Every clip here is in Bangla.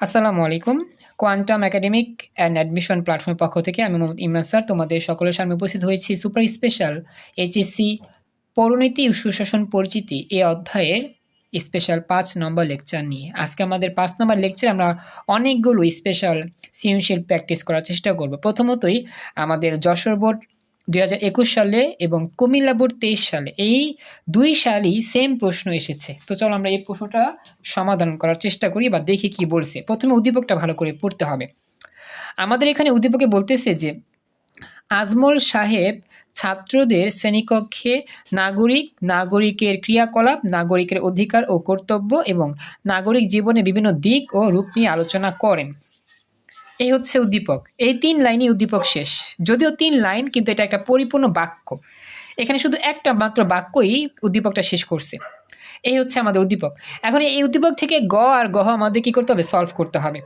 আসসালামু আলাইকুম। কোয়ান্টাম একাডেমিক অ্যান্ড অ্যাডমিশন প্ল্যাটফর্মের পক্ষ থেকে আমি মোহাম্মদ ইমরান স্যার, তোমাদের সকলের সামনে উপস্থিত হয়েছি সুপার স্পেশাল এইচএসসি পৌরনীতি সুশাসন পরিচিতি এই অধ্যায়ের স্পেশাল পাঁচ নম্বর লেকচার নিয়ে। আজকে আমাদের পাঁচ নম্বর লেকচার আমরা অনেকগুলো স্পেশাল সৃজনশীল প্র্যাকটিস করার চেষ্টা করব। প্রথমতই আমাদের যশোর বোর্ড দুই হাজার একুশ সালে এবং কুমিল্লা তেইশ সালে। এই দুই সালই সেম প্রশ্ন এসেছে। তো চলো আমরা এই প্রশ্নটা সমাধান করার চেষ্টা করি বা দেখি কি বলছে। প্রথমে উদ্দীপকটা ভালো করে পড়তে হবে। আমাদের এখানে উদ্দীপকে বলতেছে যে, আজমল সাহেব ছাত্রদের শ্রেণীকক্ষে নাগরিক, নাগরিকের ক্রিয়াকলাপ, নাগরিকের অধিকার ও কর্তব্য এবং নাগরিক জীবনে বিভিন্ন দিক ও রূপ নিয়ে আলোচনা করেন। এই হচ্ছে উদ্দীপক। এই তিন লাইনই উদ্দীপক শেষ। যদিও তিন লাইন, কিন্তু এটা একটা পরিপূর্ণ বাক্য। এখানে শুধু একটা মাত্র বাক্যই উদ্দীপকটা শেষ করছে। এই হচ্ছে আমাদের উদ্দীপক। এখন এই উদ্দীপক থেকে গ আর গহ আমাদের কি করতে হবে? সলভ করতে হবে।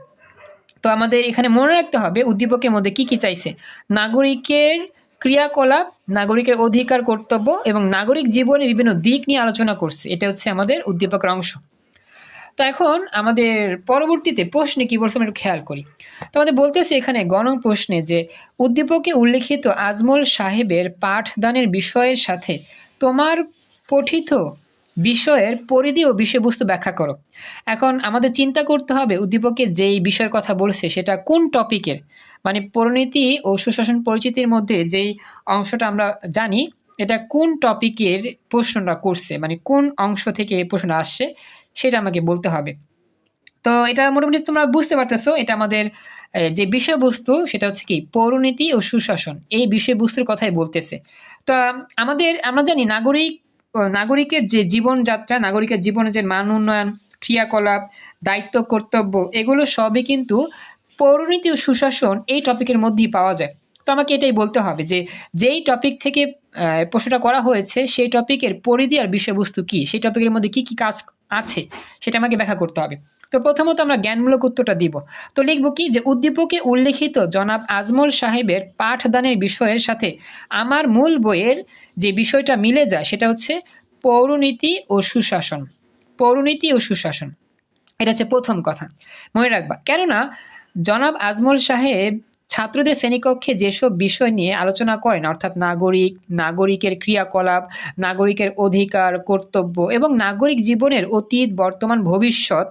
তো আমাদের এখানে মনে রাখতে হবে উদ্দীপকের মধ্যে কি কি চাইছে? নাগরিকের ক্রিয়াকলাপ, নাগরিকের অধিকার কর্তব্য এবং নাগরিক জীবনের বিভিন্ন দিক নিয়ে আলোচনা করছে। এটা হচ্ছে আমাদের উদ্দীপকের অংশ। তো এখন আমাদের পরবর্তীতে প্রশ্নে কি বলছে আমরা একটু খেয়াল করি। তো আমাদের বলতেছে এখানে গণং প্রশ্নে যে, উদ্দীপকে উল্লেখিত আজমল সাহেবের পাঠদানের বিষয়ের সাথে তোমার পঠিত বিষয়ের পরিধি ও বিষয়বস্তু ব্যাখ্যা করো। এখন আমাদের চিন্তা করতে হবে উদ্দীপকে যেই বিষয়ের কথা বলছে সেটা কোন টপিকের? মানে পরিণতি ও সুশাসন পরিচিতির মধ্যে যেই অংশটা আমরা জানি, এটা কোন টপিকের প্রশ্নটা করছে? মানে কোন অংশ থেকে এই প্রশ্নটা আসছে? সেটা আমাকে বলতে হবে। তো এটা মোটামুটি তোমরা বুঝতে পারতেছো, এটা আমাদের যে বিষয়বস্তু সেটা হচ্ছে কি, পৌরনীতি ও সুশাসন, এই বিষয়বস্তুর কথাই বলতেছে। তো আমাদের, আমরা জানি নাগরিক নাগরিকের যে জীবনযাত্রা, নাগরিকের জীবনের যে মান উন্নয়ন, ক্রিয়াকলাপ, দায়িত্ব, কর্তব্য, এগুলো সবই কিন্তু পৌরনীতি ও সুশাসন এই টপিকের মধ্যেই পাওয়া যায়। তো আমাকে এটাই বলতে হবে যে, যেই টপিক থেকে প্রশ্নটা করা হয়েছে, সেই টপিকের পরিধি আর বিষয়বস্তু কি? সেই টপিকের মধ্যে কি কি কাজ আছে, সেটা আমাকে ব্যাখ্যা করতে হবে। তো প্রথমত আমরা জ্ঞানমূলক উত্তরটা দিব। তো লিখব কি যে, উদ্দীপকে উল্লেখিত জনাব আজমল সাহেবের পাঠদানের বিষয়ের সাথে আমার মূল বইয়ের যে বিষয়টা মিলে যায়, সেটা হচ্ছে পৌরনীতি ও সুশাসন। পৌরনীতি ও সুশাসন। এটা হচ্ছে প্রথম কথা। মনে রাখবা, কেননা জনাব আজমল সাহেব ছাত্রদের শ্রেণীকক্ষে যেসব বিষয় নিয়ে আলোচনা করেন, অর্থাৎ নাগরিক, নাগরিকের ক্রিয়াকলাপ, নাগরিকের অধিকার, কর্তব্য এবং নাগরিক জীবনের অতীত, বর্তমান, ভবিষ্যৎ,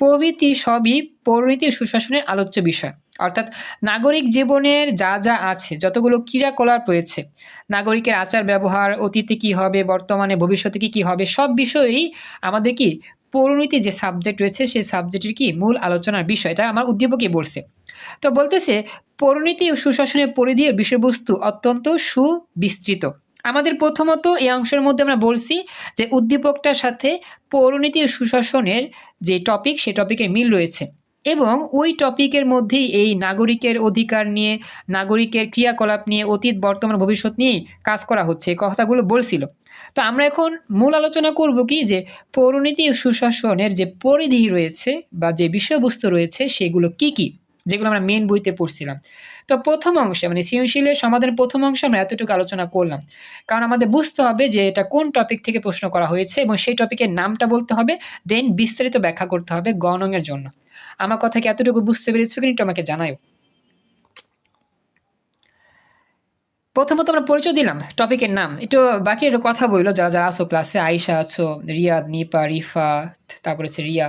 প্রভৃতি সবই প্রভৃতি সুশাসনের আলোচ্য বিষয়। অর্থাৎ নাগরিক জীবনের যা যা আছে, যতগুলো ক্রিয়াকলাপ রয়েছে, নাগরিকের আচার ব্যবহার অতীতে কি হবে, বর্তমানে, ভবিষ্যতে কি কী হবে, সব বিষয়েই আমাদের কি পরিণতি যে সাবজেক্ট রয়েছে সেই সাবজেক্টের কি মূল আলোচনার বিষয়টা আমার উদ্দীপকে বলছে। তো বলতেছে পরিণতি ও সুশাসনের পরিধি বিষয়বস্তু অত্যন্ত সুবিস্তৃত। আমাদের প্রথমত এই অংশের মধ্যে আমরা বলছি যে উদ্দীপকটার সাথে পৌরনীতি ও সুশাসনের যে টপিক সে টপিকের মিল রয়েছে এবং ওই টপিকের মধ্যেই এই নাগরিকের অধিকার নিয়ে, নাগরিকের ক্রিয়াকলাপ নিয়ে, অতীত, বর্তমান, ভবিষ্যৎ নিয়ে কাজ করা হচ্ছে। কথাগুলো বলছিল। তো আমরা এখন মূল আলোচনা করব কি যে পৌরনীতি ও সুশাসনের যে পরিধি রয়েছে বা যে বিষয়বস্তু রয়েছে, সেগুলো কি কি, যেগুলো আমরা মেন বইতে পড়ছিলাম। তো প্রথম অংশে মানে সৃজনশীলের সমাধানের প্রথম অংশে আমরা এতটুকু আলোচনা করলাম। কারণ আমাদের বুঝতে হবে যে এটা কোন টপিক থেকে প্রশ্ন করা হয়েছে এবং সেই টপিকের নামটা বলতে হবে দেন বিস্তারিত ব্যাখ্যা করতে হবে গণঙের জন্য। আমার কথা কি এতটুকু বুঝতে পেরেছ কিন্তু আমাকে জানাও প্রথমত আমরা পরিচয় দিলাম টপিকের নাম। একটু বাকি একটু কথা বলল যারা যারা আসো ক্লাসে আয়সা আছো রিয়াদ নিপা রিফা তারপরে হচ্ছে রিয়া।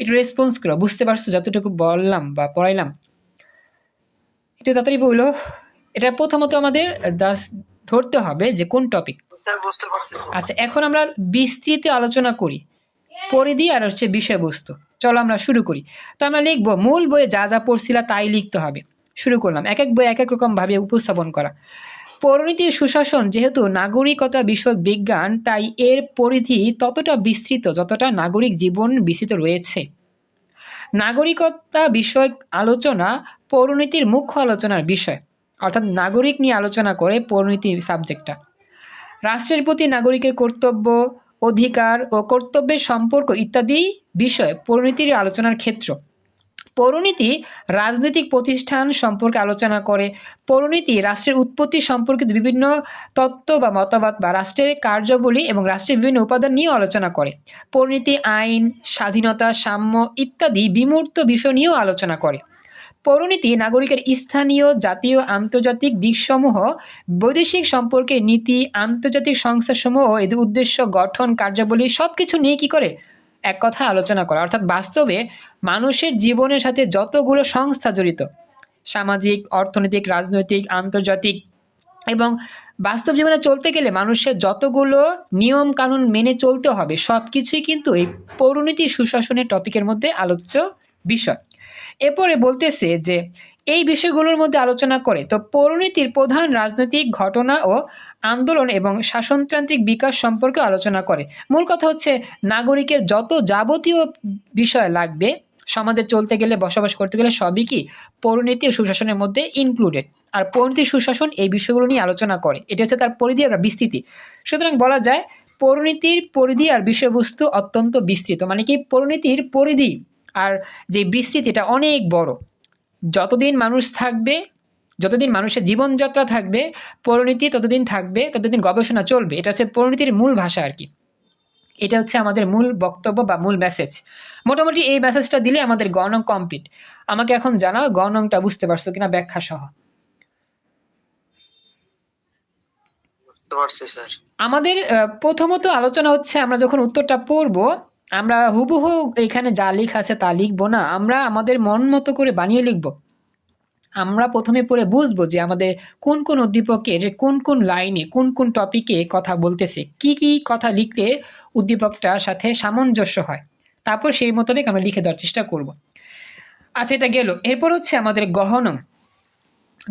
একটু রেসপন্স করো বুঝতে পারছ যতটুকু বললাম বা পড়াইলাম? একটু তাড়াতাড়ি বলল এটা প্রথমত আমাদের ধরতে হবে যে কোন টপিক আচ্ছা এখন আমরা বিস্তৃত আলোচনা করি। পরিধি আর হচ্ছে বিষয়বস্তু। চলো আমরা শুরু করি। তো আমরা লিখব মূল বইয়ে যা যা পড়ছিলা তাই লিখতে হবে। শুরু করলাম। এক এক বই এক এক রকমভাবে উপস্থাপন করা। পরিণতি সুশাসন যেহেতু নাগরিকতা বিষয়ক বিজ্ঞান, তাই এর পরিধি ততটা বিস্তৃত যতটা নাগরিক জীবন বিস্তৃত রয়েছে। নাগরিকতা বিষয়ক আলোচনা পরিণতির মুখ্য আলোচনার বিষয়, অর্থাৎ নাগরিক নিয়ে আলোচনা করে পরিণতি সাবজেক্টটা। রাষ্ট্রের প্রতি নাগরিকের কর্তব্য, অধিকার ও কর্তব্যের সম্পর্ক ইত্যাদি বিষয় পরিণতির আলোচনার ক্ষেত্র। পৌরনীতি রাজনৈতিক প্রতিষ্ঠান সম্পর্কে আলোচনা করে। পৌরনীতি রাষ্ট্রের উৎপত্তি সম্পর্কিত বিভিন্ন তত্ত্ব বা মতবাদ বা রাষ্ট্রের কার্যাবলী এবং রাষ্ট্রের বিভিন্ন উপাদান নিয়েও আলোচনা করে। পৌরনীতি, আইন, স্বাধীনতা, সাম্য ইত্যাদি বিমূর্ত বিষয় নিয়েও আলোচনা করে। পৌরনীতি নাগরিকের স্থানীয়, জাতীয়, আন্তর্জাতিক দিকসমূহ, বৈদেশিক সম্পর্কে নীতি, আন্তর্জাতিক সংস্থাসমূহ এদের উদ্দেশ্য, গঠন, কার্যাবলী সব কিছু নিয়ে কী করে? এক কথা আলোচনা করা। অর্থাৎ বাস্তবে মানুষের জীবনের সাথে যতগুলো সংস্থা জড়িত, সামাজিক, অর্থনৈতিক, রাজনৈতিক, আন্তর্জাতিক এবং বাস্তব জীবনে চলতে গেলে মানুষের যতগুলো নিয়ম কানুন মেনে চলতে হবে সব কিছুই কিন্তু এই পৌরনীতি সুশাসনের টপিকের মধ্যে আলোচ্য বিষয়। এরপরে বলতেছে যে এই বিষয়গুলোর মধ্যে আলোচনা করে। তো পৌরনীতির প্রধান রাজনৈতিক ঘটনা ও আন্দোলন এবং শাসনতান্ত্রিক বিকাশ সম্পর্কে আলোচনা করে। মূল কথা হচ্ছে নাগরিকের যত যাবতীয় বিষয় লাগবে, সমাজে চলতে গেলে, বসবাস করতে গেলে সবই কি পৌরনীতি ও সুশাসনের মধ্যে ইনক্লুডেড আর পরিণতি সুশাসন এই বিষয়গুলো নিয়ে আলোচনা করে। এটা হচ্ছে তার পরিধি আর বিস্তৃতি। সুতরাং বলা যায় পরিণতির পরিধি আর বিষয়বস্তু অত্যন্ত বিস্তৃত। মানে কি পরিণতির পরিধি আর যে বিস্তৃতি এটা অনেক বড়। যতদিন মানুষ থাকবে যতদিন মানুষের জীবনযাত্রা থাকবে পরিণতি ততদিন থাকবে ততদিন গবেষণা চলবে। এটা হচ্ছে পরিণতির মূল ভাষা আর কি। এটা হচ্ছে আমাদের মূল বক্তব্য বা মূল মেসেজ মোটামুটি এই মেসেজটা দিলে আমাদের গণং কমপ্লিট আমাকে এখন জানাও গণংটা বুঝতে পারছ কিনা ব্যাখ্যা সহ। আমাদের প্রথমত আলোচনা হচ্ছে আমরা যখন উত্তরটা পড়ব আমরা হুবহু এখানে যা লেখা আছে তা লিখব না, আমরা আমাদের মন মতো করে বানিয়ে লিখব। আমরা প্রথমে পড়ে বুঝব যে আমাদের কোন কোন উদ্দীপকের, কোন কোন লাইনে, কোন কোন টপিকে কথা বলতেছে, কি কি কথা লিখলে উদ্দীপকটার সাথে সামঞ্জস্য হয়। তারপর সেই মোতাবেক আমরা লিখে দেওয়ার চেষ্টা করব। আচ্ছা এটা গেল। এরপর হচ্ছে আমাদের গহনম।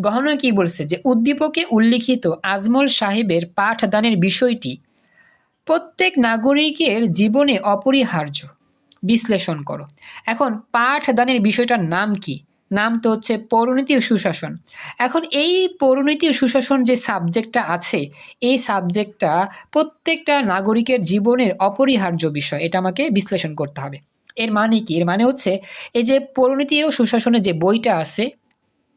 গহনা কি বলছে যে, উদ্দীপকে উল্লিখিত আজমল সাহেবের পাঠদানের বিষয়টি প্রত্যেক নাগরিকের জীবনে অপরিহার্য। বিশ্লেষণ করো। এখন পাঠদানের বিষয়টার নাম কি? নাম তো হচ্ছে পৌরনীতি ও সুশাসন। এখন এই পৌরনীতি ও সুশাসন যে সাবজেক্টটা আছে, এই সাবজেক্টটা প্রত্যেকটা নাগরিকের জীবনের অপরিহার্য বিষয়, এটা আমাকে বিশ্লেষণ করতে হবে। এর মানে কি? এর মানে হচ্ছে এই যে পৌরনীতি ও সুশাসনের যে বইটা আছে,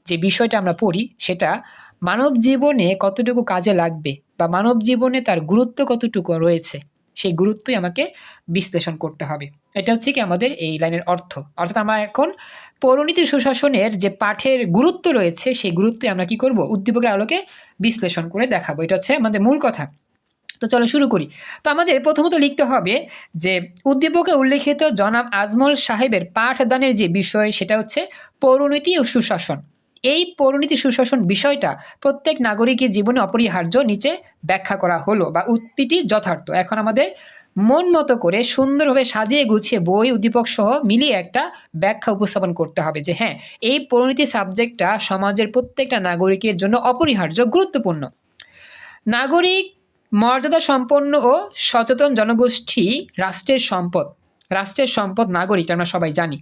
যে বিষয়টা আমরা পড়ি, সেটা মানব জীবনে কতটুকু কাজে লাগবে বা মানব জীবনে তার গুরুত্ব কতটুকু রয়েছে, সেই গুরুত্বই আমাকে বিশ্লেষণ করতে হবে। এটা হচ্ছে কি আমাদের এই লাইনের অর্থ। অর্থাৎ আমরা এখন পৌরনীতি সুশাসনের যে পাঠের গুরুত্ব রয়েছে, সেই গুরুত্বই আমরা কি করব? উদ্দীপকের আলোকে বিশ্লেষণ করে দেখাবো। এটা হচ্ছে আমাদের মূল কথা। তো চলো শুরু করি। তো আমাদের প্রথমত লিখতে হবে যে, উদ্দীপকে উল্লেখিত জনাব আজমল সাহেবের পাঠদানের যে বিষয়, সেটা হচ্ছে পৌরনীতি ও সুশাসন। এই পরিণতি সুশাসন বিষয়টা প্রত্যেক নাগরিকের জীবনে অপরিহার্য নিচে ব্যাখ্যা করা হলো বা উক্তিটি যথার্থ। এখন আমাদের মন মতো করে সুন্দরভাবে সাজিয়ে গুছিয়ে বই, উদ্দীপক সহ মিলিয়ে একটা ব্যাখ্যা উপস্থাপন করতে হবে যে হ্যাঁ এই পরিণতি সাবজেক্টটা সমাজের প্রত্যেকটা নাগরিকের জন্য অপরিহার্য, গুরুত্বপূর্ণ। নাগরিক মর্যাদা সম্পন্ন ও সচেতন জনগোষ্ঠী রাষ্ট্রের সম্পদ রাষ্ট্রের সম্পদ নাগরিক, আমরা সবাই জানি।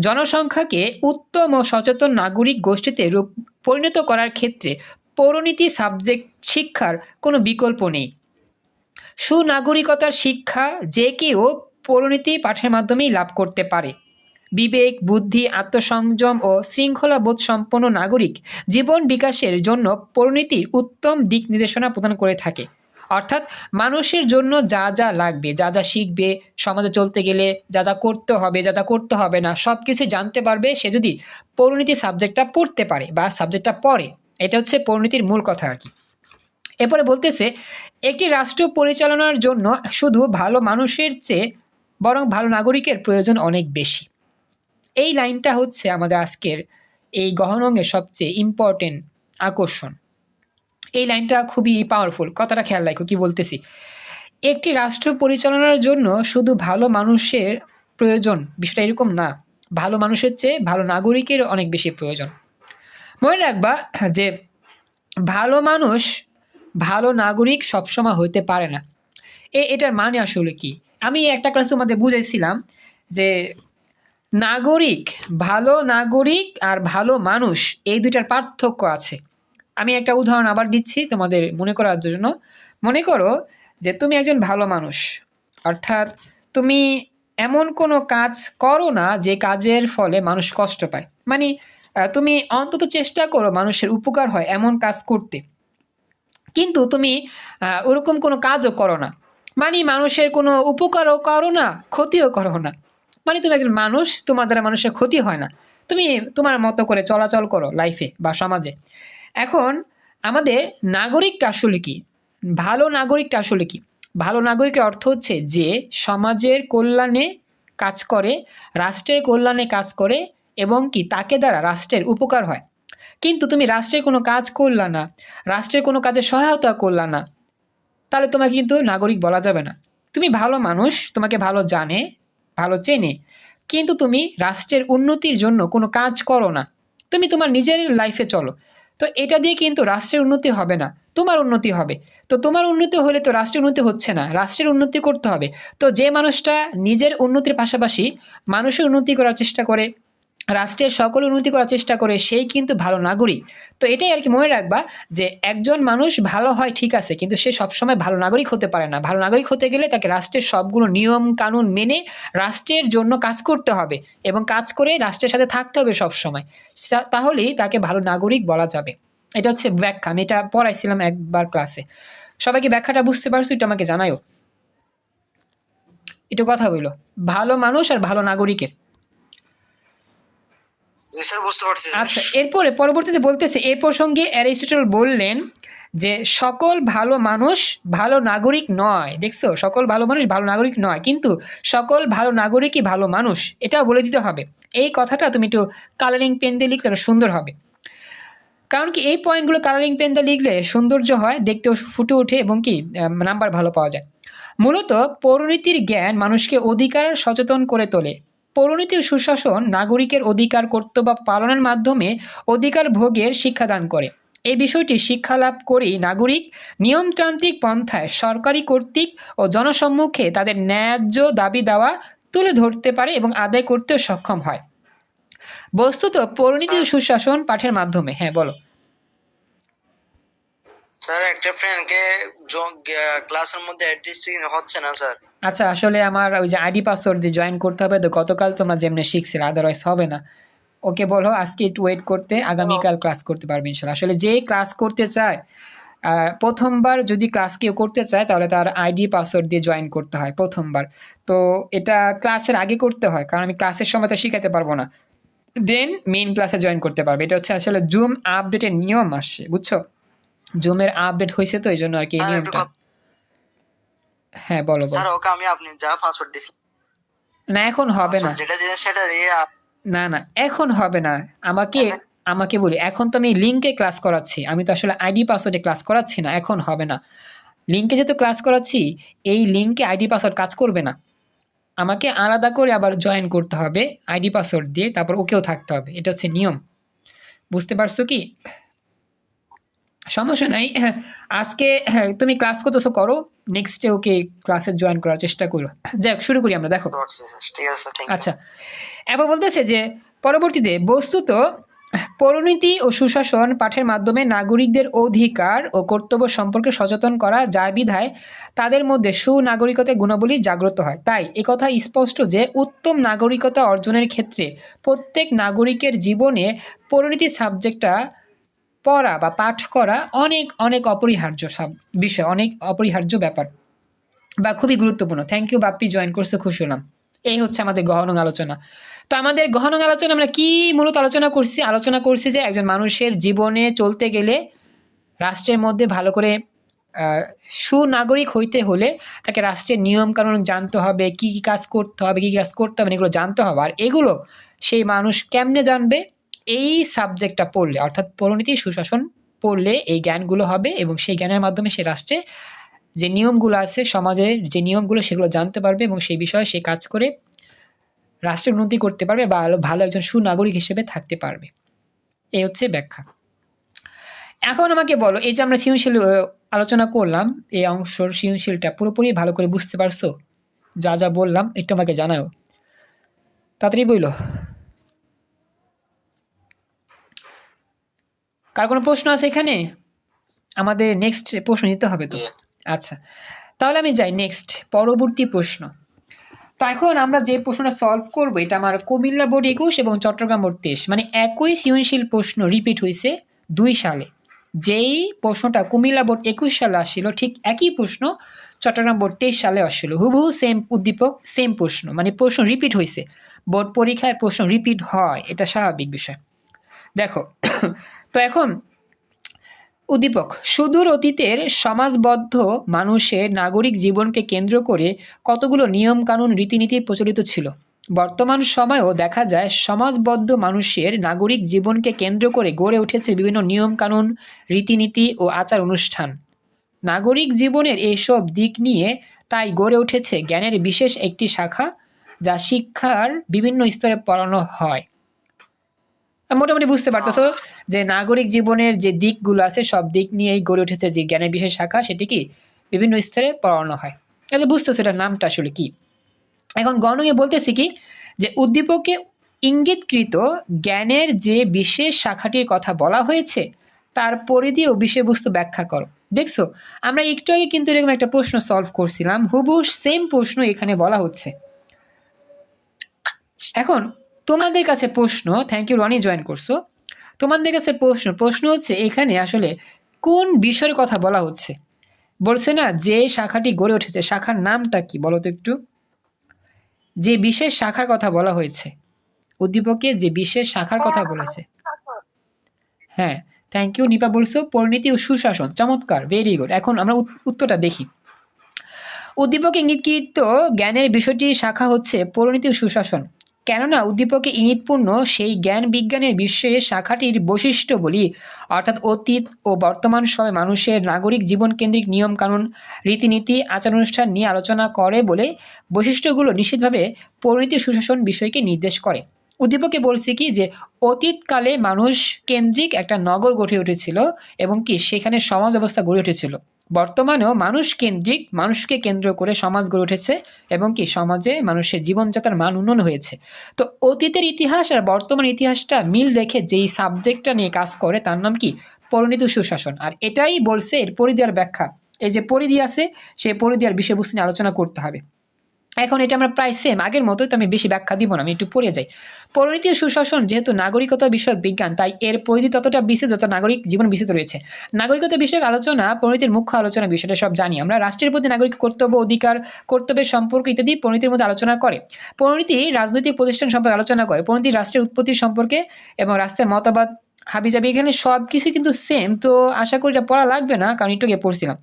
জনসংখ্যাকে উত্তম ও সচেতন নাগরিক গোষ্ঠীতে রূপ, পরিণত করার ক্ষেত্রে পৌরনীতি সাবজেক্ট শিক্ষার কোনো বিকল্প নেই। সুনাগরিকতার শিক্ষা যে কেউ পৌরনীতি পাঠের মাধ্যমেই লাভ করতে পারে। বিবেক, বুদ্ধি, আত্মসংযম ও শৃঙ্খলাবোধ সম্পন্ন নাগরিক জীবন বিকাশের জন্য পরিণতির উত্তম দিক নির্দেশনা প্রদান করে থাকে। অর্থাৎ মানুষের জন্য যা যা লাগবে, যা যা শিখবে, সমাজে চলতে গেলে যা যা করতে হবে, যা যা করতে হবে না সব কিছু জানতে পারবে সে যদি পরিণতি সাবজেক্টটা পড়তে পারে বা সাবজেক্টটা পড়ে। এটা হচ্ছে পরিণতির মূল কথা আর কি। এরপরে বলতেছে, একটি রাষ্ট্র পরিচালনার জন্য শুধু ভালো মানুষের চেয়ে বরং ভালো নাগরিকের প্রয়োজন অনেক বেশি। এই লাইনটা হচ্ছে আমাদের আজকের এই গহনঙ্গের সবচেয়ে ইম্পর্টেন্ট আকর্ষণ। এই লাইনটা খুবই পাওয়ারফুল কথাটা খেয়াল রাখো, কি বলতেছি? একটি রাষ্ট্র পরিচালনার জন্য শুধু ভালো মানুষের প্রয়োজন, বিষয়টা এরকম না। ভালো মানুষের চেয়ে ভালো নাগরিকের অনেক বেশি প্রয়োজন। মনে রাখবা যে ভালো মানুষ ভালো নাগরিক সবসময় হইতে পারে না। এ, এটার মানে আসলে কি? আমি একটা ক্লাসে তোমাদের বুঝাইছিলাম যে নাগরিক, ভালো নাগরিক আর ভালো মানুষ, এই দুইটার পার্থক্য আছে। আমি একটা উদাহরণ আবার দিচ্ছি তোমাদের মনে করার জন্য। মনে করো যে তুমি একজন ভালো মানুষ, অর্থাৎ তুমি এমন কোনো কাজ করো না যে কাজের ফলে মানুষ কষ্ট পায়। মানে তুমি অন্তত চেষ্টা করো মানুষের উপকার হয় এমন কাজ করতে। কিন্তু তুমি ওরকম কোনো কাজও করো না। মানে মানুষের কোনো উপকারও করো না, ক্ষতিও করো না। মানে তুমি একজন মানুষ, তোমার দ্বারা মানুষের ক্ষতি হয় না। তুমি তোমার মতো করে চলাচল করো লাইফে বা সমাজে। এখন আমাদের নাগরিকটা আসলে কি? ভালো নাগরিকটা আসলে কি? ভালো নাগরিকের অর্থ হচ্ছে যে সমাজের কল্যাণে কাজ করে, রাষ্ট্রের কল্যাণে কাজ করে এবং কি তাকে দ্বারা রাষ্ট্রের উপকার হয়। কিন্তু তুমি রাষ্ট্রের কোনো কাজ করলা না, রাষ্ট্রের কোনো কাজে সহায়তা করলা না, তাহলে তোমাকে কিন্তু নাগরিক বলা যাবে না। তুমি ভালো মানুষ, তোমাকে ভালো জানে, ভালো চেনে, কিন্তু তুমি রাষ্ট্রের উন্নতির জন্য কোনো কাজ করো না। তুমি তোমার নিজের লাইফে চলো। তো এটা দিয়ে কিন্তু রাষ্ট্রের উন্নতি হবে না। তোমার উন্নতি হবে। তো তোমার উন্নতি হলে তো রাষ্ট্রের উন্নতি হচ্ছে না। রাষ্ট্রের উন্নতি করতে হবে। তো যে মানুষটা নিজের উন্নতির পাশাপাশি মানুষের উন্নতি করার চেষ্টা করে রাষ্ট্রের সকল উন্নতি করার চেষ্টা করে, সেই কিন্তু ভালো নাগরিক। তো এটাই আর কি মনে রাখবা যে একজন মানুষ ভালো হয় ঠিক আছে, কিন্তু সে সবসময় ভালো নাগরিক হতে পারে না। ভালো নাগরিক হতে গেলে তাকে রাষ্ট্রের সবগুলো নিয়ম কানুন মেনে রাষ্ট্রের জন্য কাজ করতে হবে এবং কাজ করে রাষ্ট্রের সাথে থাকতে হবে সবসময়। তাহলেই তাকে ভালো নাগরিক বলা যাবে। এটা হচ্ছে ব্যাখ্যা, আমি এটা পড়াইছিলাম একবার ক্লাসে। সবাইকে ব্যাখ্যাটা বুঝতে পারছ? এটা আমাকে জানায়ও। এটা কথা বলল ভালো মানুষ আর ভালো নাগরিকের। আচ্ছা এরপরে পরবর্তীতে বলতেছে, এ প্রসঙ্গে অ্যারিস্টটল বললেন যে, সকল ভালো মানুষ ভালো নাগরিক নয়। দেখছ, সকল ভালো মানুষ ভালো নাগরিক নয়, কিন্তু সকল ভালো নাগরিকই ভালো মানুষ, এটাও বলে দিতে হবে। এই কথাটা তুমি একটু কালারিং পেন দিয়ে লিখলে সুন্দর হবে। কারণ কি, এই পয়েন্টগুলো কালারিং পেন দিয়ে লিখলে সৌন্দর্য হয়, দেখতেও ফুটে ওঠে এবং কি নাম্বার ভালো পাওয়া যায়। মূলত পৌরনীতির জ্ঞান মানুষকে অধিকার সচেতন করে তোলে। পৌরনীতির সুশাসন নাগরিকের অধিকার, কর্তব্য পালনের মাধ্যমে অধিকার ভোগের শিক্ষাদান করে। এই বিষয়টি শিক্ষা লাভ করেই নাগরিক নিয়মতান্ত্রিক পন্থায় সরকারি কর্তৃক ও জনসম্মুখে তাদের ন্যায্য দাবি দেওয়া তুলে ধরতে পারে এবং আদায় করতেও সক্ষম হয়। বস্তুত পরিণীতি সুশাসন পাঠের মাধ্যমে হ্যাঁ বলো। স্যার, একটা ফ্রেন্ডকে ক্লাসের মধ্যে হচ্ছে না, স্যার। আচ্ছা আসলে আমার ওই যে আইডি পাসওয়ার্ড দিয়ে জয়েন করতে হবে তো গতকাল তোমরা যেমনি শিখছিলে আদারওয়াইজ হবে না। ওকে বলো আজকে একটু ওয়েট করতে আগামীকাল ক্লাস করতে পারবে ইনশাল্লাহ। আসলে যে ক্লাস করতে চায় প্রথমবার যদি ক্লাস কেউ করতে চায় তাহলে তার আইডি পাসওয়ার্ড দিয়ে জয়েন করতে হয় প্রথমবার। তো এটা ক্লাসের আগে করতে হয় কারণ আমি ক্লাসের সময় তো শিখাতে পারব না। দেন মেইন ক্লাসে জয়েন করতে পারবে। এটা হচ্ছে আসলে জুম আপডেটের নিয়ম আসছে বুঝছ? জুমের আপডেট হয়েছে তো এই জন্য আর কি এই নিয়মটা। কথা- হ্যাঁ বলো স্যার ওকে আমি আপনি যা পাসওয়ার্ড দিয়েছি না এখন হবে না। যেটা দিয়েছেন সেটা দিয়ে না না এখন হবে না। আমাকে আমাকে বলি এখন তো আমি লিঙ্কে ক্লাস করাচ্ছি। আমি তো আসলে আইডি পাসওয়ার্ডে ক্লাস করাচ্ছি না এখন হবে না। লিঙ্কে যেহেতু ক্লাস করাচ্ছি এই লিঙ্কে আইডি পাসওয়ার্ড কাজ করবে না। আমাকে আলাদা করে আবার জয়েন করতে হবে আইডি পাসওয়ার্ড দিয়ে তারপর ওকেও থাকতে হবে। এটা হচ্ছে নিয়ম। বুঝতে পারছ কি? সমস্যা নাই। হ্যাঁ, আজকে হ্যাঁ, তুমি ক্লাস করতেছো করো। নেক্সটে ওকে ক্লাসে জয়েন করার চেষ্টা করো। যাই হোক, শুরু করি আমরা দেখো। বুঝতে পারছি স্যার। ঠিক আছে থ্যাংক ইউ আচ্ছা। এবার বলতেছে যে পরবর্তীতে বস্তুত পরিণতি ও সুশাসন পাঠের মাধ্যমে নাগরিকদের অধিকার ও কর্তব্য সম্পর্কে সচেতন করা যায় বিধায় তাদের মধ্যে সুনাগরিকতার গুণাবলী জাগ্রত হয়। তাই একথা স্পষ্ট যে উত্তম নাগরিকতা অর্জনের ক্ষেত্রে প্রত্যেক নাগরিকের জীবনে পরিণতি সাবজেক্টটা পড়া বা পাঠ করা অনেক অনেক অপরিহার্য সব বিষয়, অনেক অপরিহার্য ব্যাপার বা খুবই গুরুত্বপূর্ণ। থ্যাংক ইউ বাপ্পি জয়েন করছে, খুশি হলাম। এই হচ্ছে আমাদের গহন আলোচনা। তো আমাদের গহন আলোচনা আমরা কি মূলত আলোচনা করছি? আলোচনা করছি যে একজন মানুষের জীবনে চলতে গেলে রাষ্ট্রের মধ্যে ভালো করে সুনাগরিক হইতে হলে তাকে রাষ্ট্রের নিয়ম কানুন জানতে হবে, কি কি কাজ করতে হবে, কি কাজ করতে হবে এগুলো জানতে হবে। আর এগুলো সেই মানুষ কেমনে জানবে? এই সাবজেক্টটা পড়লে, অর্থাৎ পরিণতি সুশাসন পড়লে এই জ্ঞানগুলো হবে এবং সেই জ্ঞানের মাধ্যমে সে রাষ্ট্রে যে নিয়মগুলো আছে সমাজের যে নিয়মগুলো সেগুলো জানতে পারবে এবং সেই বিষয়ে সে কাজ করে রাষ্ট্রের উন্নতি করতে পারবে বা ভালো একজন সুনাগরিক হিসেবে থাকতে পারবে। এই হচ্ছে ব্যাখ্যা। এখন আমাকে বলো, এই যে আমরা সৃজনশীল আলোচনা করলাম, এই অংশর সৃজনশীলটা পুরোপুরি ভালো করে বুঝতে পারছ? যা যা বললাম, একটু আমাকে জানাও। তাড়াতাড়ি বইলো। কার কোনো প্রশ্ন আছে এখানে? আমাদের নেক্সট প্রশ্ন নিতে হবে তো। আচ্ছা তাহলে আমি যাই নেক্সট পরবর্তী প্রশ্ন। তো এখন আমরা যে প্রশ্নটা সলভ করব এটা আমার কুমিল্লা বোর্ড একুশ এবং চট্টগ্রাম বোর্ড তেইশ। মানে একই সৃজনশীল প্রশ্ন রিপিট হয়েছে দুই সালে। যেই প্রশ্নটা কুমিল্লা বোর্ড একুশ সালে আসছিল ঠিক একই প্রশ্ন চট্টগ্রাম বোর্ড তেইশ সালে আসছিল হুবহু সেম উদ্দীপক সেম প্রশ্ন। মানে প্রশ্ন রিপিট হয়েছে বোর্ড পরীক্ষায় প্রশ্ন রিপিট হয় এটা স্বাভাবিক বিষয়। দেখো তো এখন, উদ্দীপক, সুদূর অতীতের সমাজবদ্ধ মানুষের নাগরিক জীবনকে কেন্দ্র করে কতগুলো নিয়ম কানুন রীতিনীতি প্রচলিত ছিল? বর্তমান সময়েও দেখা যায় সমাজবদ্ধ মানুষের নাগরিক জীবনকে কেন্দ্র করে গড়ে উঠেছে বিভিন্ন নিয়ম কানুন রীতিনীতি ও আচার অনুষ্ঠান। নাগরিক জীবনের এইসব দিক নিয়ে তাই গড়ে উঠেছে জ্ঞানের বিশেষ একটি শাখা, যা শিক্ষার বিভিন্ন স্তরে পড়ানো হয়। মোটামুটি বুঝতে পারতেছো? যে নাগরিক জীবনের যে দিকগুলো আছে, সব দিক নিয়েই গড়ে উঠেছে যে জ্ঞানের বিশেষ শাখা, সেটি কি? বিভিন্ন স্তরে পড়ানো হয়। তাহলে বুঝতেছো এটার নামটা আসলে কি? এখন গণয়ে বলতেছি কি যে উদ্দীপকে ইঙ্গিতকৃত জ্ঞানের যে বিশেষ শাখাটির কথা বলা হয়েছে, তার পরিধি ও বিষয়বস্তু ব্যাখ্যা করো। দেখছ, আমরা একটু আগে কিন্তু এরকম একটা প্রশ্ন সলভ করছিলাম, হুবহু সেম প্রশ্ন এখানে বলা হচ্ছে। এখন তোমাদের কাছে প্রশ্ন থ্যাংক ইউ রনি জয়েন করছ তোমাদের কাছে প্রশ্ন প্রশ্ন হচ্ছে এখানে আসলে কোন বিষয়ের কথা বলা হচ্ছে? বলছে না, যে শাখাটি গড়ে উঠেছে, শাখার নামটা কি? বলো তো একটু। যে বিশেষ শাখার কথা বলা হয়েছে। উদ্দীপকে যে বিশেষ শাখার কথা বলেছে হ্যাঁ থ্যাংক ইউ নিপা বলছো, পরিণতি ও সুশাসন, চমৎকার ভেরি গুড এখন আমরা উত্তরটা দেখি। উদ্দীপক ইঙ্গিতকৃত জ্ঞানের বিষয়টির শাখা হচ্ছে পরিণতি ও সুশাসন। কেননা উদ্দীপকে ইঙ্গিতপূর্ণ সেই জ্ঞান বিজ্ঞানের বিশেষ শাখাটির বৈশিষ্ট্য বলি। অর্থাৎ অতীত ও বর্তমান সময় মানুষের নাগরিক জীবন কেন্দ্রিক নিয়ম কানুন রীতিনীতি আচার অনুষ্ঠান নিয়ে আলোচনা করে বলে বৈশিষ্ট্যগুলো নিশ্চিতভাবে পরিণতি সুশাসন বিষয়কে নির্দেশ করে। উদ্দীপকে বলছি কি যে, অতীতকালে মানুষ কেন্দ্রিক একটা নগর গড়ে উঠেছিল এবং কি সেখানে সমাজ ব্যবস্থা গড়ে উঠেছিল। বর্তমানেও মানুষ কেন্দ্রিক, মানুষকে কেন্দ্র করে সমাজ গড়ে উঠেছে এবং কি সমাজে মানুষের জীবনযাত্রার মান উন্নয়ন হয়েছে। তো অতীতের ইতিহাস আর বর্তমান ইতিহাসটা মিল রেখে যেই সাবজেক্টটা নিয়ে কাজ করে তার নাম কি? পরিণত সুশাসন। আর এটাই বলছে এর পরিধি ব্যাখ্যা। এই যে পরিধি আছে, সেই পরিধি আর বিষয়বস্তু নিয়ে আলোচনা করতে হবে। এখন এটা আমরা প্রায় সেম আগের মতোই তো আমি বেশি ব্যাখ্যা দিব না, আমি একটু পড়ে যাই। পরিণতি সুশাসন যেহেতু নাগরিকতা বিষয়ক বিজ্ঞান, তাই এর পরিধি ততটা বিস্তৃত যত নাগরিক জীবন বিস্তৃত রয়েছে। নাগরিকতা বিষয়ক আলোচনা, পরিণতির মুখ্য আলোচনা বিষয়টা সব জানি। আমরা রাষ্ট্রের প্রতি নাগরিক কর্তব্য, অধিকার কর্তব্যের সম্পর্ক ইত্যাদি পরিণতির মধ্যে আলোচনা করে। পরিণতি রাজনৈতিক প্রতিষ্ঠান সম্পর্কে আলোচনা করে। পরিণতি রাষ্ট্রের উৎপত্তি সম্পর্কে এবং রাষ্ট্রের মতবাদ, হাবিজাবি, এখানে সব কিছু কিন্তু সেম তো আশা করি এটা পড়া লাগবে না, কারণ একটু গিয়ে পড়ছিলাম।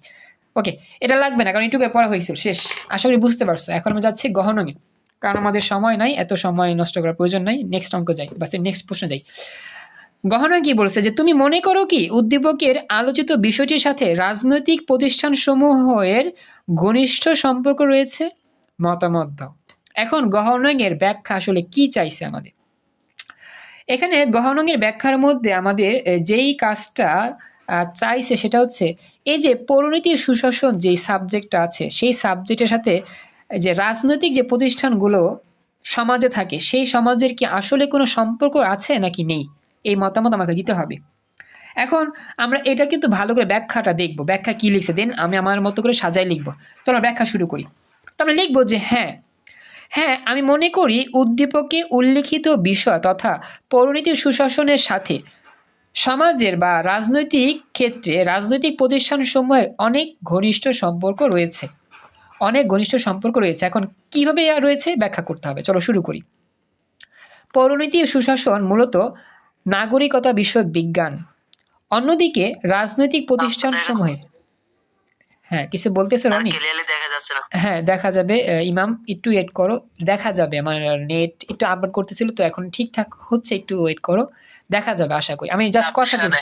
ওকে এটা লাগবে না, কারণ এটুকু পড়া হয়েছিল, শেষ। আশা করি বুঝতে পারছ, এখন আমি যাচ্ছি গহনমে কারণ আমাদের সময় নাই, এত সময় নষ্ট করার প্রয়োজন নাই নেক্সট অঙ্ক যাই, বা নেক্সট প্রশ্ন যাই। গহনা কি বলছে যে, তুমি মনে করো কি, উদ্দীপকের আলোচিত বিষয়টির সাথে রাজনৈতিক প্রতিষ্ঠানসমূহের ঘনিষ্ঠ সম্পর্ক রয়েছে? মতামত দাও। এখন গহনঙ্গের ব্যাখ্যা আসলে কি চাইছে আমাদের? এখানে গহনঙ্গের ব্যাখ্যার মধ্যে আমাদের যেই কাজটা চাইছে সেটা হচ্ছে এই যে পরিণতি সুশাসন যেই সাবজেক্টটা আছে, সেই সাবজেক্টের সাথে যে রাজনৈতিক যে প্রতিষ্ঠানগুলো সমাজে থাকে, সেই সমাজের কি আসলে কোনো সম্পর্ক আছে নাকি নেই? এই মতামত আমাকে দিতে হবে। এখন আমরা এটা কিন্তু ভালো করে ব্যাখ্যাটা দেখব। ব্যাখ্যা কি লিখছে? দেন আমি আমার মতো করে সাজাই লিখব। চলো ব্যাখ্যা শুরু করি। তো আমরা লিখব যে হ্যাঁ হ্যাঁ আমি মনে করি উদ্দীপকে উল্লিখিত বিষয় তথা পরিণতি সুশাসনের সাথে সমাজের বা রাজনৈতিক ক্ষেত্রে রাজনৈতিক প্রতিষ্ঠান প্রতিষ্ঠানসমূহের অনেক ঘনিষ্ঠ সম্পর্ক রয়েছে। অনেক ঘনিষ্ঠ সম্পর্ক রয়েছে। এখন কীভাবে রয়েছে ব্যাখ্যা করতে হবে। চলো শুরু করি। পরিণতি ও সুশাসন মূলত নাগরিকতা বিষয়ক বিজ্ঞান। অন্যদিকে রাজনৈতিক প্রতিষ্ঠান প্রতিষ্ঠানসমূহের হ্যাঁ কিছু বলতেছো রনি? না। হ্যাঁ দেখা যাবে। ইমাম একটু ওয়েট করো। দেখা যাবে আমার নেট একটু আপলোড করতেছিল তো এখন ঠিকঠাক হচ্ছে একটু ওয়েট করো। দেখা যাবে আশা করি। আমি জাস্ট কথা বলি।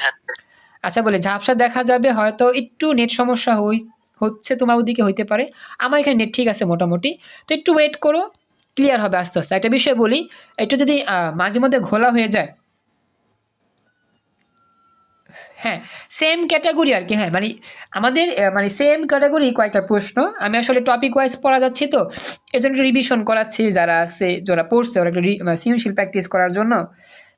আচ্ছা বলে ঝাপসা দেখা যাবে হয়তো একটু নেট সমস্যা হই হচ্ছে তোমার ওদিকে হইতে পারে। আমার এখানে নেট ঠিক আছে মোটামুটি। তো একটু ওয়েট করো ক্লিয়ার হবে আস্তে আস্তে। একটা বিষয় বলি একটু যদি মাঝে মধ্যে ঘোলা হয়ে যায় হ্যাঁ সেম ক্যাটাগরি আর কি হ্যাঁ মানে আমাদের মানে সেম ক্যাটাগরি কয়েকটা প্রশ্ন। আমি আসলে টপিক ওয়াইজ পড়া যাচ্ছি তো এজন্য রিভিশন করাচ্ছি যারা আছে যারা পড়ছে ওরা একটা সৃজনশীল প্র্যাকটিস করার জন্য।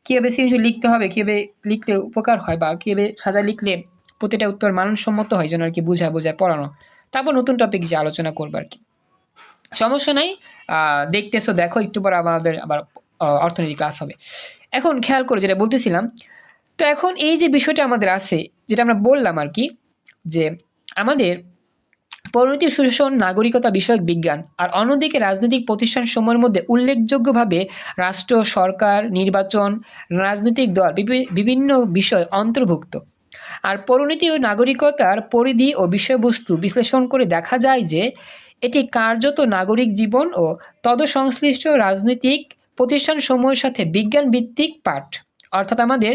কীভাবে সৃজনশীল লিখতে হবে, কীভাবে লিখলে উপকার হয় বা কীভাবে সাজা লিখলে প্রতিটা উত্তর মানসম্মত হয় যেন আর কি বোঝা বোঝায় পড়ানো। তারপর নতুন টপিক যে আলোচনা করব আর কি। সমস্যা নাই দেখতেছো, দেখো, একটু পর আমাদের আবার অর্থনীতি ক্লাস হবে। এখন খেয়াল করে যেটা বলতেছিলাম, তো এখন এই যে বিষয়টা আমাদের আছে, যেটা আমরা বললাম আর কি, যে আমাদের পরিণতি সুশাসন, নাগরিকতা বিষয়ক বিজ্ঞান আর অন্যদিকে রাজনৈতিক প্রতিষ্ঠান সময়ের মধ্যে উল্লেখযোগ্যভাবে রাষ্ট্র, সরকার, নির্বাচন, রাজনৈতিক দল বিভিন্ন বিষয় অন্তর্ভুক্ত। আর পরিণতি ও নাগরিকতার পরিধি ও বিষয়বস্তু বিশ্লেষণ করে দেখা যায় যে এটি কার্যত নাগরিক জীবন ও তদসংশ্লিষ্ট রাজনৈতিক প্রতিষ্ঠানসমূহের সাথে বিজ্ঞান ভিত্তিক পাঠ। অর্থাৎ আমাদের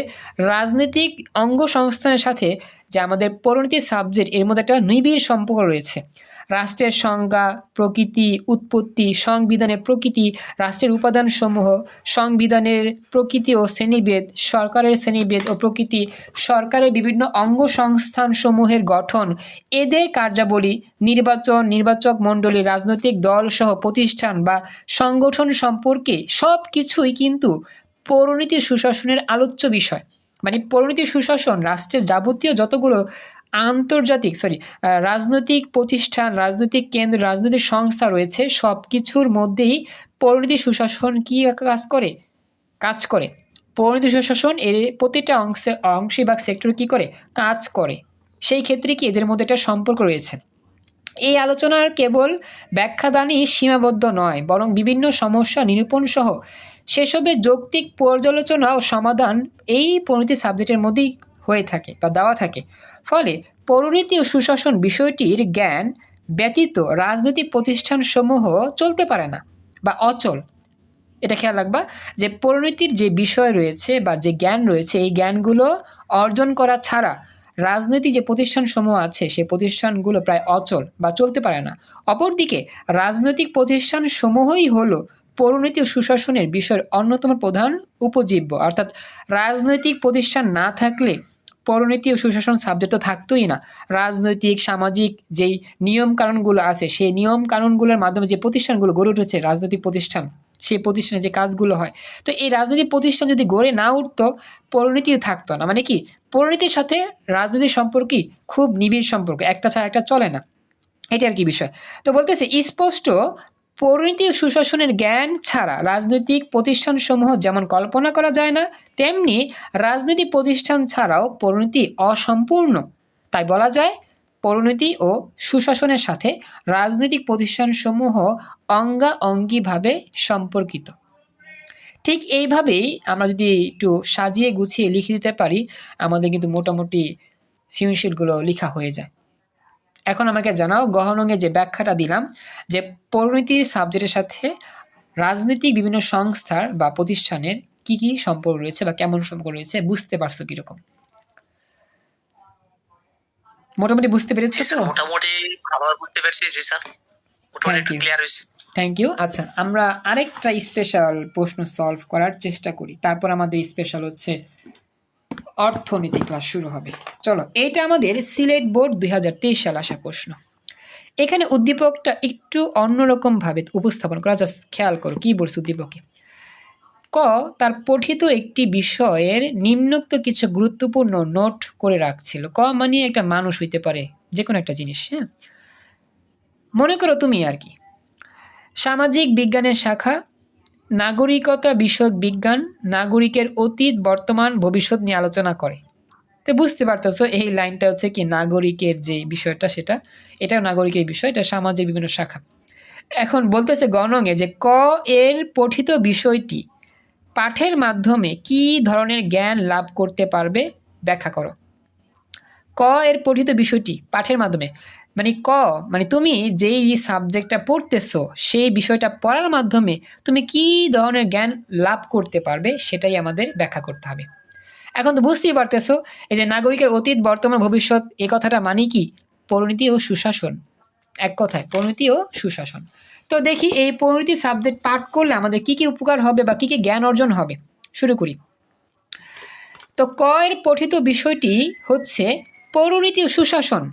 রাজনৈতিক অঙ্গ সংস্থানের সাথে যে আমাদের পরিণতি সাবজেক্ট এর মধ্যে একটা নিবিড় সম্পর্ক রয়েছে। রাষ্ট্রের সংজ্ঞা, প্রকৃতি, উৎপত্তি সংবিধানের প্রকৃতি, রাষ্ট্রের উপাদানসমূহ, সংবিধানের প্রকৃতি ও শ্রেণীভেদ, সরকারের শ্রেণীভেদ ও প্রকৃতি, সরকারের বিভিন্ন অঙ্গ সংস্থানসমূহের গঠন, এদের কার্যাবলী, নির্বাচন, নির্বাচক মণ্ডলী, রাজনৈতিক দল সহ প্রতিষ্ঠান বা সংগঠন সম্পর্কে সব কিছুই কিন্তু পৌরনীতি সুশাসনের আলোচ্য বিষয়। মানে পরিণতি সুশাসন, রাষ্ট্রের যাবতীয় যতগুলো আন্তর্জাতিক সরি রাজনৈতিক প্রতিষ্ঠান, রাজনৈতিক কেন্দ্র, রাজনৈতিক সংস্থা রয়েছে সব কিছুর মধ্যেই পরিণতি সুশাসন কি কাজ করে? কাজ করে। পরিণতি সুশাসন এর প্রতিটা অংশের অংশী বা সেক্টর কি করে? কাজ করে। সেই ক্ষেত্রে কি এদের মধ্যে একটা সম্পর্ক রয়েছে। এই আলোচনার কেবল ব্যাখ্যাদানই সীমাবদ্ধ নয়, বরং বিভিন্ন সমস্যা নিরূপণ সহ সেসবের যৌক্তিক পর্যালোচনা ও সমাধান এই পরিণতি সাবজেক্টের মধ্যেই হয়ে থাকে বা দেওয়া থাকে। ফলে পরিণতি ও সুশাসন বিষয়টির জ্ঞান ব্যতীত রাজনৈতিক প্রতিষ্ঠানসমূহ চলতে পারে না বা অচল। এটা খেয়াল রাখবা যে পরিণতির যে বিষয় রয়েছে বা যে জ্ঞান রয়েছে, এই জ্ঞানগুলো অর্জন করা ছাড়া রাজনৈতিক যে প্রতিষ্ঠানসমূহ আছে সেই প্রতিষ্ঠানগুলো প্রায় অচল বা চলতে পারে না। অপরদিকে রাজনৈতিক প্রতিষ্ঠানসমূহই হলো পরিণতি ও সুশাসনের বিষয়ের অন্যতম প্রধান উপজীব্য। অর্থাৎ রাজনৈতিক প্রতিষ্ঠান না থাকলে পরিণতি ও সুশাসন সাবজেক্ট তো থাকতোই না। রাজনৈতিক, সামাজিক যেই নিয়ম কানুনগুলো আছে, সেই নিয়ম কানুনগুলোর মাধ্যমে যে প্রতিষ্ঠানগুলো গড়ে উঠেছে, রাজনৈতিক প্রতিষ্ঠান, সেই প্রতিষ্ঠানে যে কাজগুলো হয়, তো এই রাজনৈতিক প্রতিষ্ঠান যদি গড়ে না উঠতো পরিণতিও থাকতো না। মানে কি? পরিণতির সাথে রাজনৈতিক সম্পর্কই খুব নিবিড় সম্পর্ক। একটা ছাড়া একটা চলে না। এটা আর কি বিষয়? তো বলতেছে, স্পষ্ট পরিণতি ও সুশাসনের জ্ঞান ছাড়া রাজনৈতিক প্রতিষ্ঠানসমূহ যেমন কল্পনা করা যায় না, তেমনি রাজনৈতিক প্রতিষ্ঠান ছাড়াও পরিণতি অসম্পূর্ণ। তাই বলা যায় পরিণতি ও সুশাসনের সাথে রাজনৈতিক প্রতিষ্ঠানসমূহ অঙ্গা অঙ্গিভাবে সম্পর্কিত। ঠিক এইভাবেই আমরা যদি একটু সাজিয়ে গুছিয়ে লিখে দিতে পারি, আমাদের কিন্তু মোটামুটি সৃজনশীলগুলো লেখা হয়ে যায়। এখন আমাকে জানাও গহনঙ্গে যে ব্যাখ্যাটা দিলাম যে পরিণতির সাবজেক্টের সাথে রাজনৈতিক বিভিন্ন সংস্থার বা প্রতিষ্ঠানের কি কি সম্পর্ক রয়েছে বা কেমন সম্পর্ক রয়েছে বুঝতে পারছ কীরকম? মোটামুটি বুঝতে পেরেছ তো? মোটামুটি ভালোভাবে বুঝতে পারছি। জি স্যার মোটামুটি একটু ক্লিয়ার হয়েছে। থ্যাংক ইউ আচ্ছা আমরা আরেকটা স্পেশাল প্রশ্ন সলভ করার চেষ্টা করি। তারপর আমাদের স্পেশাল হচ্ছে অর্থনীতি ক্লাস শুরু হবে। চলো এটা আমাদের সিলেট বোর্ড দুই সাল আসা প্রশ্ন। এখানে উদ্দীপকটা একটু অন্যরকম ভাবে উপস্থাপন করা জাস্ট খেয়াল করো কি বলছে উদ্দীপকে। ক, তার পঠিত একটি বিষয়ের নিম্নোক্ত কিছু গুরুত্বপূর্ণ নোট করে রাখছিল। ক মানে একটা মানুষ হইতে পারে যে কোনো একটা জিনিস হ্যাঁ? মনে করো তুমি আর কি, সামাজিক বিজ্ঞানের শাখা নাগরিকতা বিষয়ক বিজ্ঞান নাগরিকের অতীত, বর্তমান, ভবিষ্যৎ নিয়ে আলোচনা করে। তো বুঝতে পারতেছো এই লাইনটা হচ্ছে কি নাগরিকের যে বিষয়টা সেটা, এটাও নাগরিকের বিষয়, এটা সামাজিক বিভিন্ন শাখা। এখন বলতেছে গণঙে যে ক এর পঠিত বিষয়টি পাঠের মাধ্যমে কি ধরনের জ্ঞান লাভ করতে পারবে? ব্যাখ্যা করো। ক এর পঠিত বিষয়টি পাঠের মাধ্যমে মানে ক মানে তুমি যেই সাবজেক্টটা পড়তেছো, সেই বিষয়টা পড়ার মাধ্যমে তুমি কি ধরনের জ্ঞান লাভ করতে পারবে সেটাই আমাদের ব্যাখ্যা করতে হবে। এখন তো বুঝতেই পারতেছো, এই যে নাগরিকের অতীত, বর্তমান, ভবিষ্যৎ, এ কথাটা মানে কি? পরিণতি ও সুশাসন। এক কথায়, পরিণতি ও সুশাসন। তো দেখি এই পরিণতি সাবজেক্ট পাঠ করলে আমাদের কি কি উপকার হবে বা কি কি জ্ঞান অর্জন হবে? শুরু করি। তো ক এর পঠিত বিষয়টি হচ্ছে পৌরনীতি ও সুশাসন।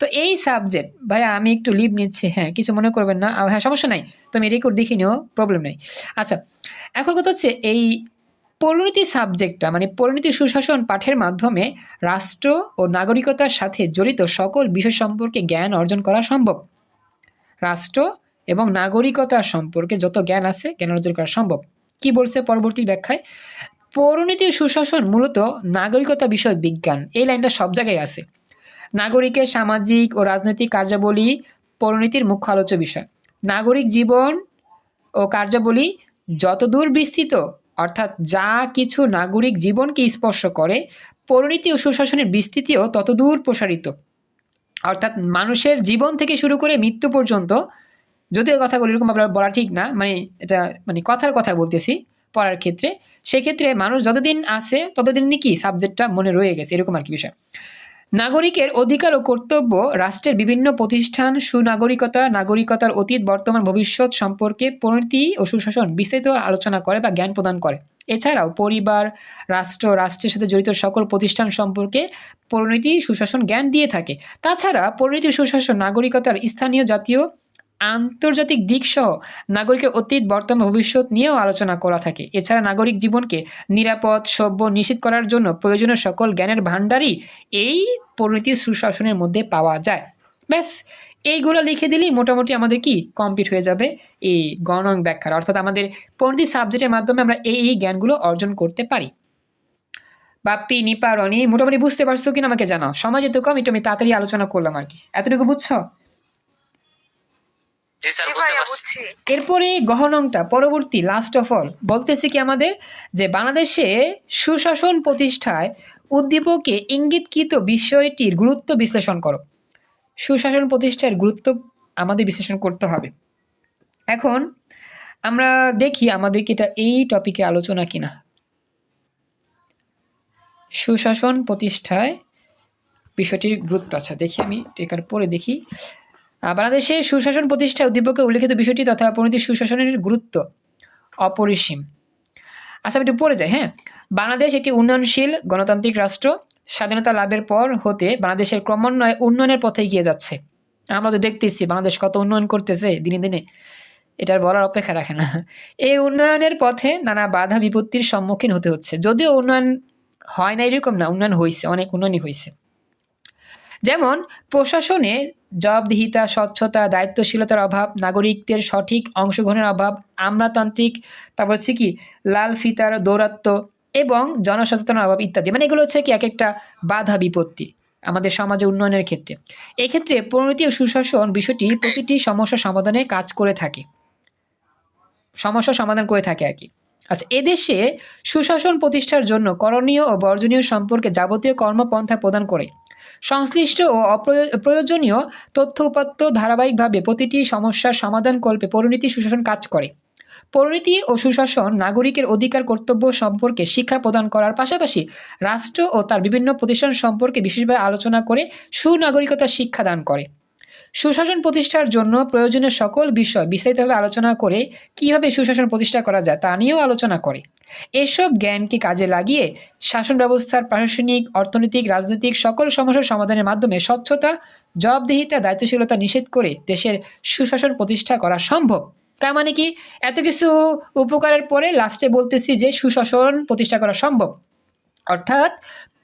তো এই সাবজেক্ট ভাইয়া, আমি একটু লিভ নিচ্ছি হ্যাঁ কিছু মনে করবেন না হ্যাঁ সমস্যা নাই তুমি রেকর্ড দেখে নিও প্রবলেম নেই। আচ্ছা এখন কথা হচ্ছে এই পরিণতি সাবজেক্টটা মানে পরিণতি সুশাসন পাঠের মাধ্যমে রাষ্ট্র ও নাগরিকতার সাথে জড়িত সকল বিষয় সম্পর্কে জ্ঞান অর্জন করা সম্ভব। রাষ্ট্র এবং নাগরিকতা সম্পর্কে যত জ্ঞান আছে, জ্ঞান অর্জন করা সম্ভব। কি বলছে পরবর্তী ব্যাখ্যায়? পৌরনীতি ও সুশাসন মূলত নাগরিকতা বিষয়ক বিজ্ঞান, এই লাইনটা সব জায়গায় আছে। নাগরিকের সামাজিক ও রাজনৈতিক কার্যাবলী পরিণতির মুখ্য আলোচ্য বিষয়। নাগরিক জীবন ও কার্যাবলী যতদূর বিস্তৃত, অর্থাৎ যা কিছু নাগরিক জীবনকে স্পর্শ করে পরিণতি ও সুশাসনের বিস্তৃতিও ততদূর প্রসারিত। অর্থাৎ মানুষের জীবন থেকে শুরু করে মৃত্যু পর্যন্ত, যদিও কথাগুলো এরকম ভাবে বলা ঠিক না মানে এটা মানে কথার কথা বলতেছি পড়ার ক্ষেত্রে, সেক্ষেত্রে মানুষ যতদিন আছে ততদিন কি সাবজেক্টটা মনে রয়ে গেছে, এরকম আর কি বিষয়। নাগরিকের অধিকার ও কর্তব্য রাষ্ট্রের বিভিন্ন প্রতিষ্ঠান, সুনাগরিকতা, নাগরিকতার অতীত, বর্তমান, ভবিষ্যৎ সম্পর্কে পরিণতি ও সুশাসন বিস্তারিত আলোচনা করে বা জ্ঞান প্রদান করে। এছাড়াও পরিবার, রাষ্ট্র, রাষ্ট্রের সাথে জড়িত সকল প্রতিষ্ঠান সম্পর্কে পরিণতি, সুশাসন জ্ঞান দিয়ে থাকে। তাছাড়া পরিণতি, সুশাসন, নাগরিকতার স্থানীয় জাতীয় আন্তর্জাতিক দিক সহ নাগরিকের অতীত, বর্তমান, ভবিষ্যৎ নিয়েও আলোচনা করা থাকে। এছাড়া নাগরিক জীবনকে নিরাপদ, সভ্য, নিশ্চিত করার জন্য প্রয়োজনীয় সকল জ্ঞানের ভাণ্ডারই এই পরিণতি সুশাসনের মধ্যে পাওয়া যায়। ব্যাস, এইগুলো লিখে দিলেই মোটামুটি আমাদের কি কমপ্লিট হয়ে যাবে এই গণং ব্যাখ্যার। অর্থাৎ আমাদের পরিণতি সাবজেক্টের মাধ্যমে আমরা এই এই জ্ঞানগুলো অর্জন করতে পারি। বাপ্পি, নিপা, রনি, মোটামুটি বুঝতে পারছ কিনা আমাকে জানাও। সময় যেহেতু কম একটু আমি তাড়াতাড়ি আলোচনা করলাম আর কি। এতটুকু বুঝছ? এরপরে গহনংটা পরবর্তী লাস্ট অফ অল বলতেছে কি আমাদের যে বাংলাদেশে সুশাসন প্রতিষ্ঠায় উদ্দীপকে ইঙ্গিতকৃত বিষয়টির গুরুত্ব বিশ্লেষণ করো। সুশাসন প্রতিষ্ঠার গুরুত্ব আমাদের বিশ্লেষণ করতে হবে। এখন আমরা দেখি আমাদেরকে এটা এই টপিকে আলোচনা কিনা। সুশাসন প্রতিষ্ঠায় বিষয়টির গুরুত্ব আচ্ছা দেখি আমি টেকার পরে দেখি। বাংলাদেশে সুশাসন প্রতিষ্ঠায় উদ্দীপকে উল্লেখিত বিষয়টি তথা পরিণতি সুশাসনের গুরুত্ব অপরিসীম। আচ্ছা একটু পড়ে যাই হ্যাঁ? বাংলাদেশ একটি উন্নয়নশীল গণতান্ত্রিক রাষ্ট্র। স্বাধীনতা লাভের পর হতে বাংলাদেশের ক্রমান্বয়ে উন্নয়নের পথে এগিয়ে যাচ্ছে। আমরা তো দেখতেছি বাংলাদেশ কত উন্নয়ন করতেছে দিনে দিনে। এটার বলার অপেক্ষা রাখে না। এই উন্নয়নের পথে নানা বাধা বিপত্তির সম্মুখীন হতে হচ্ছে। যদিও উন্নয়ন হয় না এরকম না, উন্নয়ন হয়েছে অনেক উন্নয়নই হয়েছে যেমন, প্রশাসনে জবাবদিহিতা, স্বচ্ছতা, দায়িত্বশীলতার অভাব, নাগরিকদের সঠিক অংশগ্রহণের অভাব, আমলাতান্ত্রিক, তারপর হচ্ছে কি, লাল ফিতার দৌরাত্ম এবং জনসচেতনার অভাব ইত্যাদি। মানে এগুলো হচ্ছে কি এক একটা বাধা বিপত্তি আমাদের সমাজে উন্নয়নের ক্ষেত্রে। এক্ষেত্রে পরিণতি ও সুশাসন বিষয়টি প্রতিটি সমস্যা সমাধানে কাজ করে থাকে। সমস্যা সমাধান করে থাকে আর কি। আচ্ছা এদেশে সুশাসন প্রতিষ্ঠার জন্য করণীয় ও বর্জনীয় সম্পর্কে যাবতীয় কর্মপন্থা প্রদান করে। সংশ্লিষ্ট ও প্রয়োজনীয় তথ্য উপাত্ত ধারাবাহিকভাবে প্রতিটি সমস্যার সমাধান কল্পে পরিণতি সুশাসন কাজ করে। পরিণতি ও সুশাসন নাগরিকের অধিকার কর্তব্য সম্পর্কে শিক্ষা প্রদান করার পাশাপাশি রাষ্ট্র ও তার বিভিন্ন প্রতিষ্ঠান সম্পর্কে বিশেষভাবে আলোচনা করে সুনাগরিকতা শিক্ষা দান করে। সুশাসন প্রতিষ্ঠার জন্য প্রয়োজনীয় সকল বিষয় বিস্তারিতভাবে আলোচনা করে কীভাবে সুশাসন প্রতিষ্ঠা করা যায় তা নিয়েও আলোচনা করে। এসব জ্ঞানকে কাজে লাগিয়ে শাসন ব্যবস্থার প্রশাসনিক, অর্থনৈতিক, রাজনৈতিক সকল সমস্যার সমাধানের মাধ্যমে স্বচ্ছতা, জবাবদিহিতা, দায়িত্বশীলতা নিষেধ করে দেশের সুশাসন প্রতিষ্ঠা করা সম্ভব। তার মানে কি? এত কিছু উপকারের পরে লাস্টে বলতেছি যে সুশাসন প্রতিষ্ঠা করা সম্ভব। অর্থাৎ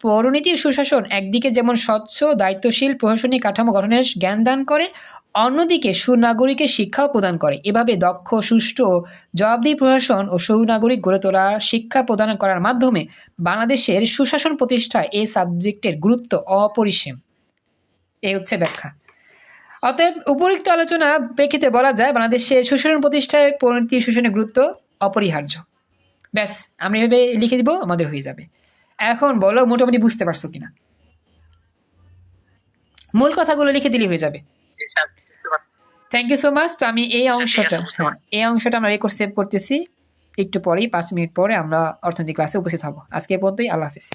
পৌরনীতি সুশাসন একদিকে যেমন স্বচ্ছ, দায়িত্বশীল, প্রশাসনিক কাঠামো গঠনের জ্ঞান দান করে, অন্যদিকে সুনাগরিকের শিক্ষাও প্রদান করে। এভাবে দক্ষ, সুষ্ঠু জবাবদিহি প্রশাসন ও সুনাগরিক গড়ে তোলা, শিক্ষা প্রদান করার মাধ্যমে বাংলাদেশের সুশাসন প্রতিষ্ঠায় এই সাবজেক্টের গুরুত্ব অপরিসীম। এই হচ্ছে ব্যাখ্যা। অতএব উপরিক্ত আলোচনা প্রেক্ষিতে বলা যায়, বাংলাদেশের সুশাসন প্রতিষ্ঠায় পরিণতি সুশাসনের গুরুত্ব অপরিহার্য। ব্যাস, আমরা এভাবে লিখে দিব, আমাদের হয়ে যাবে। এখন বলো মোটামুটি বুঝতে পারছ কিনা? মূল কথাগুলো লিখে দিলেই হয়ে যাবে। থ্যাংক ইউ সো মাচ তো আমি এই আচ্ছা, অংশটা। এই অংশটা আমরা রেকর্ড সেভ করতেছি। একটু পরেই পাঁচ মিনিট পরে আমরা অর্থনৈতিক ক্লাসে উপস্থিত হব। আজকে পর্যন্তই আল্লাহ হাফিজ।